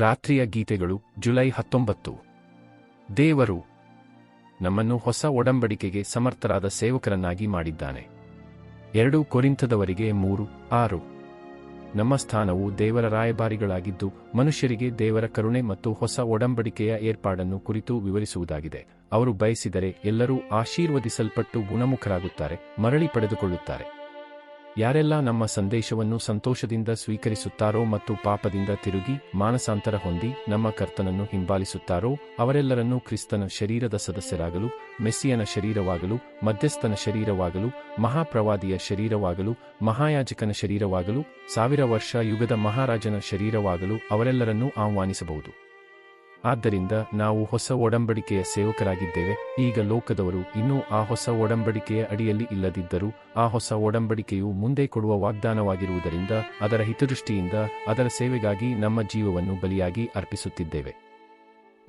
ರಾತ್ರಿಯ ಗೀತೆಗಳು ಜುಲೈ ಹತ್ತೊಂಬತ್ತು. ದೇವರು ನಮ್ಮನ್ನು ಹೊಸ ಒಡಂಬಡಿಕೆಗೆ ಸಮರ್ಥರಾದ ಸೇವಕರನ್ನಾಗಿ ಮಾಡಿದ್ದಾನೆ. ಎರಡು ಕೊರಿಂಥದವರಿಗೆ ಮೂರು, ಆರು. ನಮ್ಮ ಸ್ಥಾನವು ದೇವರ ರಾಯಭಾರಿಗಳಾಗಿದ್ದು, ಮನುಷ್ಯರಿಗೆ ದೇವರ ಕರುಣೆ ಮತ್ತು ಹೊಸ ಒಡಂಬಡಿಕೆಯ ಏರ್ಪಾಡನ್ನು ಕುರಿತು ವಿವರಿಸುವುದಾಗಿದೆ. ಅವರು ಬಯಸಿದರೆ ಎಲ್ಲರೂ ಆಶೀರ್ವದಿಸಲ್ಪಟ್ಟು ಗುಣಮುಖರಾಗುತ್ತಾರೆ, ಮರಳಿ ಪಡೆದುಕೊಳ್ಳುತ್ತಾರೆ. ಯಾರೆಲ್ಲ ನಮ್ಮ ಸಂದೇಶವನ್ನು ಸಂತೋಷದಿಂದ ಸ್ವೀಕರಿಸುತ್ತಾರೋ ಮತ್ತು ಪಾಪದಿಂದ ತಿರುಗಿ ಮಾನಸಾಂತರ ಹೊಂದಿ ನಮ್ಮ ಕರ್ತನನ್ನು ಹಿಂಬಾಲಿಸುತ್ತಾರೋ, ಅವರೆಲ್ಲರನ್ನೂ ಕ್ರಿಸ್ತನ ಶರೀರದ ಸದಸ್ಯರಾಗಲು, ಮೆಸ್ಸಿಯನ ಶರೀರವಾಗಲು, ಮಧ್ಯಸ್ಥನ ಶರೀರವಾಗಲು, ಮಹಾಪ್ರವಾದಿಯ ಶರೀರವಾಗಲು, ಮಹಾಯಾಜಕನ ಶರೀರವಾಗಲು, ಸಾವಿರ ವರ್ಷ ಯುಗದ ಮಹಾರಾಜನ ಶರೀರವಾಗಲು ಅವರೆಲ್ಲರನ್ನೂ ಆಹ್ವಾನಿಸಬಹುದು. ಆದ್ದರಿಂದ ನಾವು ಹೊಸ ಒಡಂಬಡಿಕೆಯ ಸೇವಕರಾಗಿದ್ದೇವೆ. ಈಗ ಲೋಕದವರು ಇನ್ನೂ ಆ ಹೊಸ ಒಡಂಬಡಿಕೆಯ ಅಡಿಯಲ್ಲಿ ಇಲ್ಲದಿದ್ದರೂ, ಆ ಹೊಸ ಒಡಂಬಡಿಕೆಯು ಮುಂದೆ ಕೊಡುವ ವಾಗ್ದಾನವಾಗಿರುವುದರಿಂದ, ಅದರ ಹಿತದೃಷ್ಟಿಯಿಂದ ಅದರ ಸೇವೆಗಾಗಿ ನಮ್ಮ ಜೀವವನ್ನು ಬಲಿಯಾಗಿ ಅರ್ಪಿಸುತ್ತಿದ್ದೇವೆ.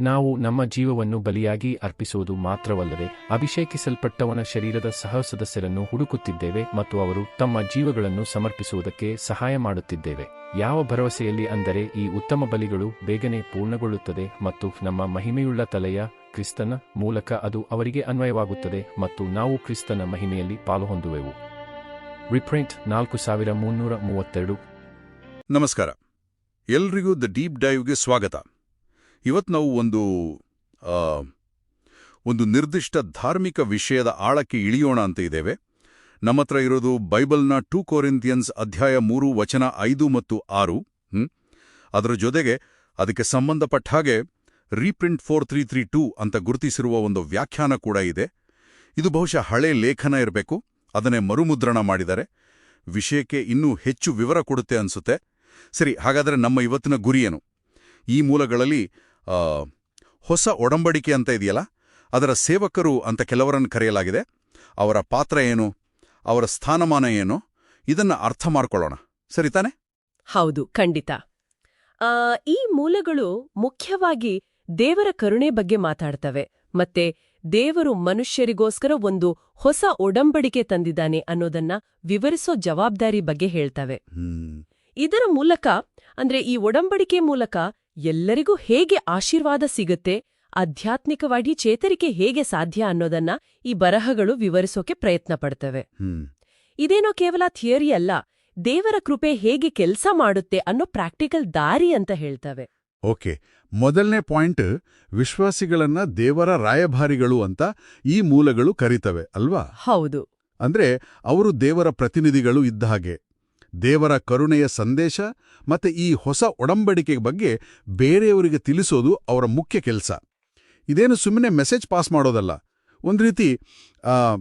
ನಾವು ನಮ್ಮ ಜೀವವನ್ನು ಬಲಿಯಾಗಿ ಅರ್ಪಿಸುವುದು ಮಾತ್ರವಲ್ಲದೆ ಅಭಿಷೇಕಿಸಲ್ಪಟ್ಟವನ ಶರೀರದ ಸಹ ಸದಸ್ಯರನ್ನು ಹುಡುಕುತ್ತಿದ್ದೇವೆ ಮತ್ತು ಅವರು ತಮ್ಮ ಜೀವಗಳನ್ನು ಸಮರ್ಪಿಸುವುದಕ್ಕೆ ಸಹಾಯ ಮಾಡುತ್ತಿದ್ದೇವೆ. ಯಾವ ಭರವಸೆಯಲ್ಲಿ ಅಂದರೆ ಈ ಉತ್ತಮ ಬಲಿಗಳು ಬೇಗನೆ ಪೂರ್ಣಗೊಳ್ಳುತ್ತದೆ ಮತ್ತು ನಮ್ಮ ಮಹಿಮೆಯುಳ್ಳ ತಲೆಯ ಕ್ರಿಸ್ತನ ಮೂಲಕ ಅದು ಅವರಿಗೆ ಅನ್ವಯವಾಗುತ್ತದೆ ಮತ್ತು ನಾವು ಕ್ರಿಸ್ತನ ಮಹಿಮೆಯಲ್ಲಿ ಪಾಲು ಹೊಂದುವೆವು ರಿಪ್ರಿಂಟ್ ನಾಲ್ಕು ಸಾವಿರ ಮುನ್ನೂರ ಮೂವತ್ತೆರಡು. ನಮಸ್ಕಾರ. ಎಲ್ರಿಗೂ ದ ಡೀಪ್ ಡೈವ್ಗೆ ಸ್ವಾಗತ. ಇವತ್ತು ನಾವು ಒಂದು ಒಂದು ನಿರ್ದಿಷ್ಟ ಧಾರ್ಮಿಕ ವಿಷಯದ ಆಳಕ್ಕೆ ಇಳಿಯೋಣ ಅಂತ ಇದ್ದೇವೆ. ನಮ್ಮ ಹತ್ರ ಇರೋದು ಬೈಬಲ್ನ ಟೂ ಕೋರಿಂತಿಯನ್ಸ್ ಅಧ್ಯಾಯ ಮೂರು, ವಚನ ಐದು ಮತ್ತು ಆರು? ಅದರ ಜೊತೆಗೆ ಅದಕ್ಕೆ ಸಂಬಂಧಪಟ್ಟ ಹಾಗೆ reprint four three three two ಅಂತ ಗುರುತಿಸಿರುವ ಒಂದು ವ್ಯಾಖ್ಯಾನ ಕೂಡ ಇದೆ. ಇದು ಬಹುಶಃ ಹಳೆ ಲೇಖನ ಇರಬೇಕು. ಅದನ್ನೇ ಮರುಮುದ್ರಣ ಮಾಡಿದರೆ ವಿಷಯಕ್ಕೆ ಇನ್ನೂ ಹೆಚ್ಚು ವಿವರ ಕೊಡುತ್ತೆ ಅನ್ಸುತ್ತೆ. ಸರಿ, ಹಾಗಾದರೆ ನಮ್ಮ ಇವತ್ತಿನ ಗುರಿಯೇನು? ಈ ಮೂಲಗಳಲ್ಲಿ ಹೊಸ ಒಡಂಬಡಿಕೆ ಅಂತ ಇದೆಯಲ್ಲ ಅದರ ಸೇವಕರು ಅಂತ ಕೆಲವರನ್ನು ಕರೆಯಲಾಗಿದೆ. ಅವರ ಪಾತ್ರ ಏನು? ಅವರ ಸ್ಥಾನಮಾನ ಏನು? ಇದನ್ನು ಅರ್ಥ ಮಾಡ್ಕೊಳ್ಳೋಣ. ಸರಿ ತಾನೆ? ಹೌದು ಖಂಡಿತ. ಆ, ಈ ಮೂಲಗಳು ಮುಖ್ಯವಾಗಿ ದೇವರ ಕರುಣೆ ಬಗ್ಗೆ ಮಾತಾಡ್ತವೆ ಮತ್ತೆ ದೇವರು ಮನುಷ್ಯರಿಗೋಸ್ಕರ ಒಂದು ಹೊಸ ಒಡಂಬಡಿಕೆ ತಂದಿದ್ದಾನೆ ಅನ್ನೋದನ್ನ ವಿವರಿಸೋ ಜವಾಬ್ದಾರಿ ಬಗ್ಗೆ ಹೇಳ್ತವೆ. ಇದರ ಮೂಲಕ ಅಂದ್ರೆ ಈ ಒಡಂಬಡಿಕೆ ಮೂಲಕ ಎಲ್ಲರಿಗೂ ಹೇಗೆ ಆಶೀರ್ವಾದ ಸಿಗುತ್ತೆ ಆಧ್ಯಾತ್ಮಿಕವಾಗಿ ಚೇತರಿಕೆ ಹೇಗೆ ಸಾಧ್ಯ ಅನ್ನೋದನ್ನ ಈ ಬರಹಗಳು ವಿವರಿಸೋಕೆ ಪ್ರಯತ್ನ ಪಡ್ತವೆ. ಇದೇನೋ ಕೇವಲ ಥಿಯರಿ ಅಲ್ಲ ದೇವರ ಕೃಪೆ ಹೇಗೆ ಕೆಲಸ ಮಾಡುತ್ತೆ ಅನ್ನೋ ಪ್ರಾಕ್ಟಿಕಲ್ ದಾರಿ ಅಂತ ಹೇಳ್ತವೆ. ಓಕೆ ಮೊದಲನೇ ಪಾಯಿಂಟ್ ವಿಶ್ವಾಸಿಗಳನ್ನ ದೇವರ ರಾಯಭಾರಿಗಳು ಅಂತ ಈ ಮೂಲಗಳು ಕರೀತವೆ ಅಲ್ವಾ? ಹೌದು. ಅಂದ್ರೆ ಅವರು ದೇವರ ಪ್ರತಿನಿಧಿಗಳು ಇದ್ದ ಹಾಗೆ. ದೇವರ ಕರುಣೆಯ ಸಂದೇಶ ಮತ್ತು ಈ ಹೊಸ ಒಡಂಬಡಿಕೆ ಬಗ್ಗೆ ಬೇರೆಯವರಿಗೆ ತಿಳಿಸೋದು ಅವರ ಮುಖ್ಯ ಕೆಲಸ. ಇದೇನು ಸುಮ್ಮನೆ ಮೆಸೇಜ್ ಪಾಸ್ ಮಾಡೋದಲ್ಲ. ಒಂದು ರೀತಿ ಆ,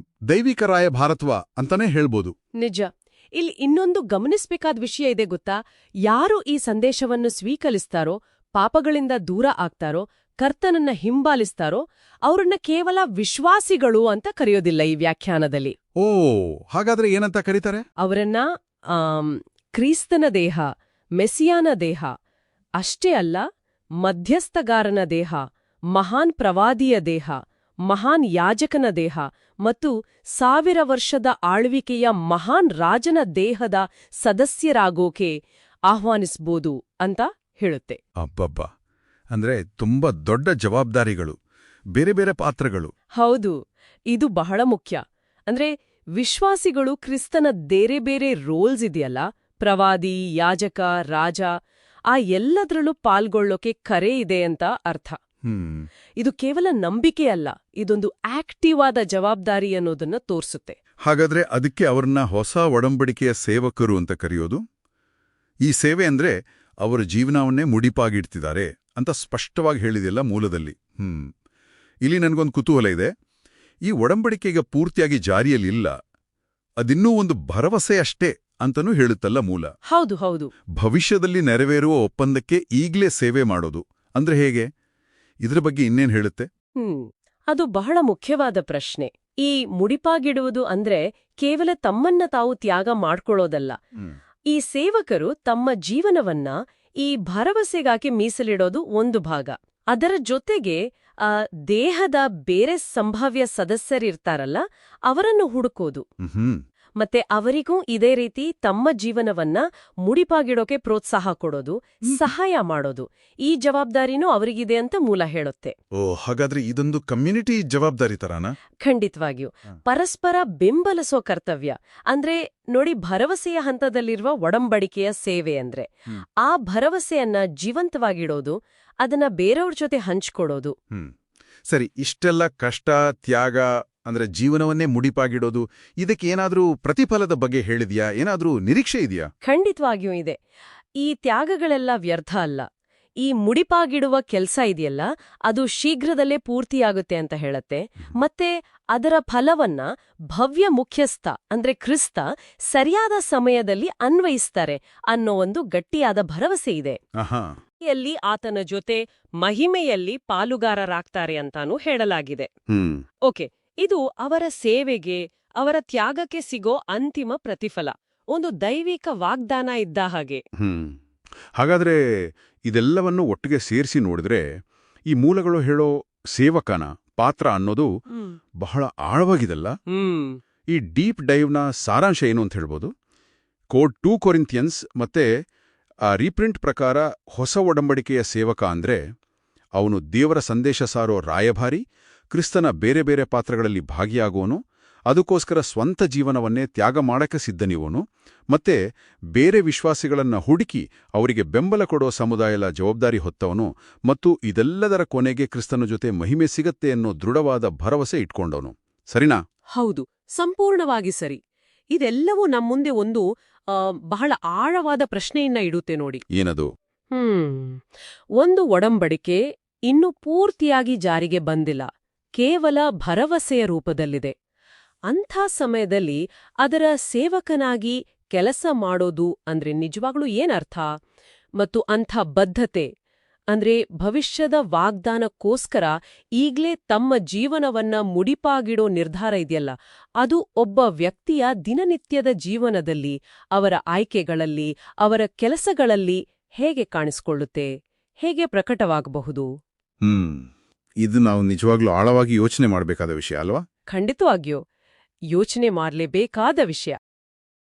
ರಾಯ ಭಾರತ್ವ ಅಂತಾನೆ ಹೇಳ್ಬೋದು. ನಿಜ. ಇಲ್ಲಿ ಇನ್ನೊಂದು ಗಮನಿಸಬೇಕಾದ ವಿಷಯ ಇದೆ ಗೊತ್ತಾ? ಯಾರು ಈ ಸಂದೇಶವನ್ನು ಸ್ವೀಕರಿಸ್ತಾರೋ ಪಾಪಗಳಿಂದ ದೂರ ಆಗ್ತಾರೋ ಕರ್ತನನ್ನ ಹಿಂಬಾಲಿಸ್ತಾರೋ ಅವರನ್ನ ಕೇವಲ ವಿಶ್ವಾಸಿಗಳು ಅಂತ ಕರೆಯೋದಿಲ್ಲ ಈ ವ್ಯಾಖ್ಯಾನದಲ್ಲಿ. ಓ ಹಾಗಾದ್ರೆ ಏನಂತ ಕರೀತಾರೆ? ಅವರನ್ನ ಕ್ರಿಸ್ತನ ದೇಹ ಮೆಸಿಯಾನ ದೇಹ ಅಷ್ಟೇ ಅಲ್ಲ ಮಧ್ಯಸ್ಥಗಾರನ ದೇಹ ಮಹಾನ್ ಪ್ರವಾದಿಯ ದೇಹ ಮಹಾನ್ ಯಾಜಕನ ದೇಹ ಮತ್ತು ಸಾವಿರ ವರ್ಷದ ಆಳ್ವಿಕೆಯ ಮಹಾನ್ ರಾಜನ ದೇಹದ ಸದಸ್ಯರಾಗೋಕೆ ಆಹ್ವಾನಿಸ್ಬೋದು ಅಂತ ಹೇಳುತ್ತೆ. ಅಬ್ಬಬ್ಬ! ಅಂದ್ರೆ ತುಂಬಾ ದೊಡ್ಡ ಜವಾಬ್ದಾರಿಗಳು ಬೇರೆ ಬೇರೆ ಪಾತ್ರಗಳು. ಹೌದು ಇದು ಬಹಳ ಮುಖ್ಯ. ಅಂದ್ರೆ ವಿಶ್ವಾಸಿಗಳು ಕ್ರಿಸ್ತನ ಬೇರೆ ಬೇರೆ ರೋಲ್ಸ್ ಇದೆಯಲ್ಲ? ಪ್ರವಾದಿ ಯಾಜಕ ರಾಜ ಆ ಎಲ್ಲದರಲ್ಲೂ ಪಾಲ್ಗೊಳ್ಳೋಕೆ ಕರೆ ಇದೆ ಅಂತ ಅರ್ಥ. ಹ್ಮ್. ಇದು ಕೇವಲ ನಂಬಿಕೆ ಅಲ್ಲ ಇದೊಂದು ಆಕ್ಟಿವ್ ಆದ ಜವಾಬ್ದಾರಿ ಅನ್ನೋದನ್ನ ತೋರಿಸುತ್ತೆ. ಹಾಗಾದ್ರೆ ಅದಕ್ಕೆ ಅವರನ್ನ ಹೊಸ ಒಡಂಬಡಿಕೆಯ ಸೇವಕರು ಅಂತ ಕರೆಯೋದು? ಈ ಸೇವೆ ಅಂದ್ರೆ ಅವರ ಜೀವನವನ್ನೇ ಮುಡಿಪಾಗಿಡ್ತಿದ್ದಾರೆ ಅಂತ ಸ್ಪಷ್ಟವಾಗಿ ಹೇಳಿದೆಯಲ್ಲ ಮೂಲದಲ್ಲಿ. ಹ್ಮ್. ಇಲ್ಲಿ ನನಗೊಂದು ಕುತೂಹಲ ಇದೆ. ಈ ಒಡಂಬಡಿಕೆಗೆ ಪೂರ್ತಿಯಾಗಿ ಜಾರಿಯಲ್ಲಿಲ್ಲ. ಅದಿನ್ನೂ ಒಂದು ಭರವಸೆ ಅಷ್ಟೇ ಅಂತನೂ ಹೇಳುತ್ತಲ್ಲ ಮೂಲ. ಹೌದು ಹೌದು. ಭವಿಷ್ಯದಲ್ಲಿ ನೆರವೇರುವ ಒಪ್ಪಂದಕ್ಕೆ ಈಗ್ಲೇ ಸೇವೆ ಮಾಡೋದು. ಅಂದ್ರೆ ಹೇಗೆ? ಇದ್ರ ಬಗ್ಗೆ ಇನ್ನೇನ್ ಹೇಳುತ್ತೆ? ಹ್ಮ್ ಅದು ಬಹಳ ಮುಖ್ಯವಾದ ಪ್ರಶ್ನೆ. ಈ ಮುಡಿಪಾಗಿಡುವುದು ಅಂದ್ರೆ ಕೇವಲ ತಮ್ಮನ್ನ ತಾವು ತ್ಯಾಗ ಮಾಡ್ಕೊಳ್ಳೋದಲ್ಲ. ಈ ಸೇವಕರು ತಮ್ಮ ಜೀವನವನ್ನ ಈ ಭರವಸೆಗಾಗಿ ಮೀಸಲಿಡೋದು ಒಂದು ಭಾಗ. ಅದರ ಜೊತೆಗೆ ದೇಹದ ಬೇರೆ ಸಂಭಾವ್ಯ ಸದಸ್ಯರಿರ್ತಾರಲ್ಲ ಅವರನ್ನು ಹುಡುಕೋದು. ಮತ್ತೆ ಅವರಿಗೂ ಇದೇ ರೀತಿ ತಮ್ಮ ಜೀವನವನ್ನ ಮುಡಿಪಾಗಿಡೋಕೆ ಪ್ರೋತ್ಸಾಹ ಕೊಡೋದು ಸಹಾಯ ಮಾಡೋದು ಈ ಜವಾಬ್ದಾರಿನೂ ಅವರಿಗಿದೆ ಅಂತ ಮೂಲ ಹೇಳುತ್ತೆ. ಓ ಹಾಗಾದ್ರೆ ಇದೊಂದು ಕಮ್ಯುನಿಟಿ ಜವಾಬ್ದಾರಿ ತರಾನ? ಖಂಡಿತವಾಗಿಯೂ. ಪರಸ್ಪರ ಬೆಂಬಲಿಸೋ ಕರ್ತವ್ಯ. ಅಂದ್ರೆ ನೋಡಿ ಭರವಸೆಯ ಹಂತದಲ್ಲಿರುವ ಒಡಂಬಡಿಕೆಯ ಸೇವೆ ಅಂದ್ರೆ ಆ ಭರವಸೆಯನ್ನ ಜೀವಂತವಾಗಿಡೋದು ಅದನ್ನ ಬೇರೆಯವ್ರ ಜೊತೆ ಹಂಚ್ಕೊಡೋದು. ಸರಿ ಇಷ್ಟೆಲ್ಲ ಕಷ್ಟ ತ್ಯಾಗ ಅಂದ್ರೆ ಜೀವನವನ್ನೇ ಮುಡಿಪಾಗಿಡೋದು ಇದಕ್ಕೆ ಏನಾದರೂ ಪ್ರತಿಫಲದ ಬಗ್ಗೆ ಹೇಳಿದ್ಯಾ? ಏನಾದರೂ ನಿರೀಕ್ಷೆ ಇದೆಯಾ? ಖಂಡಿತವಾಗಿಯೂ ಇದೆ. ಈ ತ್ಯಾಗಗಳೆಲ್ಲ ವ್ಯರ್ಥ ಅಲ್ಲ. ಈ ಮುಡಿಪಾಗಿಡುವ ಕೆಲಸ ಇದೆಯಲ್ಲ ಅದು ಶೀಘ್ರದಲ್ಲೇ ಪೂರ್ತಿಯಾಗುತ್ತೆ ಅಂತ ಹೇಳತ್ತೆ. ಮತ್ತೆ ಅದರ ಫಲವನ್ನ ಭವ್ಯ ಮುಖ್ಯಸ್ಥ ಅಂದ್ರೆ ಕ್ರಿಸ್ತ ಸರಿಯಾದ ಸಮಯದಲ್ಲಿ ಅನ್ವಯಿಸ್ತಾರೆ ಅನ್ನೋ ಒಂದು ಗಟ್ಟಿಯಾದ ಭರವಸೆ ಇದೆ. ಅಲ್ಲಿ ಯಲ್ಲಿ ಆತನ ಜೊತೆ ಮಹಿಮೆಯಲ್ಲಿ ಪಾಲುಗಾರರಾಗ್ತಾರೆ ಅಂತಾನೂ ಹೇಳಲಾಗಿದೆ. ಓಕೆ. ಇದು ಅವರ ಸೇವೆಗೆ ಅವರ ತ್ಯಾಗಕ್ಕೆ ಸಿಗೋ ಅಂತಿಮ ಪ್ರತಿಫಲ ಒಂದು ದೈವಿಕ ವಾಗ್ದಾನ ಇದ್ದ ಹಾಗೆ. ಹ್ಮ್. ಹಾಗಾದ್ರೆ ಇದೆಲ್ಲವನ್ನು ಒಟ್ಟಿಗೆ ಸೇರಿಸಿ ನೋಡಿದ್ರೆ ಈ ಮೂಲಗಳು ಹೇಳೋ ಸೇವಕನ ಪಾತ್ರ ಅನ್ನೋದು ಬಹಳ ಆಳವಾಗಿದಲ್ಲ? ಈ ಡೀಪ್ ಡೈವ್ನ ಸಾರಾಂಶ ಏನು ಅಂತ ಹೇಳ್ಬೋದು? ಕೋಡ್ ಟೂ ಕೊರಿಂಥಿಯನ್ಸ್ ಮತ್ತೆ ಆ ರೀಪ್ರಿಂಟ್ ಪ್ರಕಾರ ಹೊಸ ಒಡಂಬಡಿಕೆಯ ಸೇವಕ ಅಂದ್ರೆ ಅವನು ದೇವರ ಸಂದೇಶ ಸಾರೋ ರಾಯಭಾರಿ ಕ್ರಿಸ್ತನ ಬೇರೆ ಬೇರೆ ಪಾತ್ರಗಳಲ್ಲಿ ಭಾಗಿಯಾಗುವನು ಅದಕ್ಕೋಸ್ಕರ ಸ್ವಂತ ಜೀವನವನ್ನೇ ತ್ಯಾಗ ಮಾಡಕ್ಕೆ ಸಿದ್ಧನಿವನು ಮತ್ತೆ ಬೇರೆ ವಿಶ್ವಾಸಿಗಳನ್ನ ಹುಡುಕಿ ಅವರಿಗೆ ಬೆಂಬಲ ಕೊಡೋ ಸಮುದಾಯದ ಜವಾಬ್ದಾರಿ ಹೊತ್ತವನು ಮತ್ತು ಇದೆಲ್ಲದರ ಕೊನೆಗೆ ಕ್ರಿಸ್ತನ ಜೊತೆ ಮಹಿಮೆ ಸಿಗತ್ತೆ ಅನ್ನೋ ದೃಢವಾದ ಭರವಸೆ ಇಟ್ಕೊಂಡವನು. ಸರಿನಾ? ಹೌದು. ಸಂಪೂರ್ಣವಾಗಿ ಸರಿ. ಇದೆಲ್ಲವೂ ನಮ್ಮ ಮುಂದೆ ಒಂದು ಬಹಳ ಆಳವಾದ ಪ್ರಶ್ನೆಯನ್ನ ಇಡುತ್ತೆ ನೋಡಿ. ಏನದು? ಹ್ಮ್. ಒಂದು ಒಡಂಬಡಿಕೆ ಇನ್ನು ಪೂರ್ತಿಯಾಗಿ ಜಾರಿಗೆ ಬಂದಿಲ್ಲ. ಕೇವಲ ಭರವಸೆಯ ರೂಪದಲ್ಲಿದೆ. ಅಂಥ ಸಮಯದಲ್ಲಿ ಅದರ ಸೇವಕನಾಗಿ ಕೆಲಸ ಮಾಡೋದು ಅಂದ್ರೆ ನಿಜವಾಗ್ಲೂ ಏನರ್ಥ? ಮತ್ತು ಅಂಥ ಬದ್ಧತೆ ಅಂದ್ರೆ ಭವಿಷ್ಯದ ವಾಗ್ದಾನಕ್ಕೋಸ್ಕರ ಈಗ್ಲೇ ತಮ್ಮ ಜೀವನವನ್ನ ಮುಡಿಪಾಗಿಡೋ ನಿರ್ಧಾರ ಇದೆಯಲ್ಲ, ಅದು ಒಬ್ಬ ವ್ಯಕ್ತಿಯ ದಿನನಿತ್ಯದ ಜೀವನದಲ್ಲಿ, ಅವರ ಆಯ್ಕೆಗಳಲ್ಲಿ, ಅವರ ಕೆಲಸಗಳಲ್ಲಿ ಹೇಗೆ ಕಾಣಿಸ್ಕೊಳ್ಳುತ್ತೆ? ಹೇಗೆ ಪ್ರಕಟವಾಗಬಹುದು? ಇದು ನಾವು ನಿಜವಾಗ್ಲೂ ಆಳವಾಗಿ ಯೋಚನೆ ಮಾಡಬೇಕಾದ ವಿಷಯ ಅಲ್ವಾ? ಖಂಡಿತವಾಗಿಯೂ. ಯೋಚನೆ ಮಾಡಲೇಬೇಕಾದ ವಿಷಯ.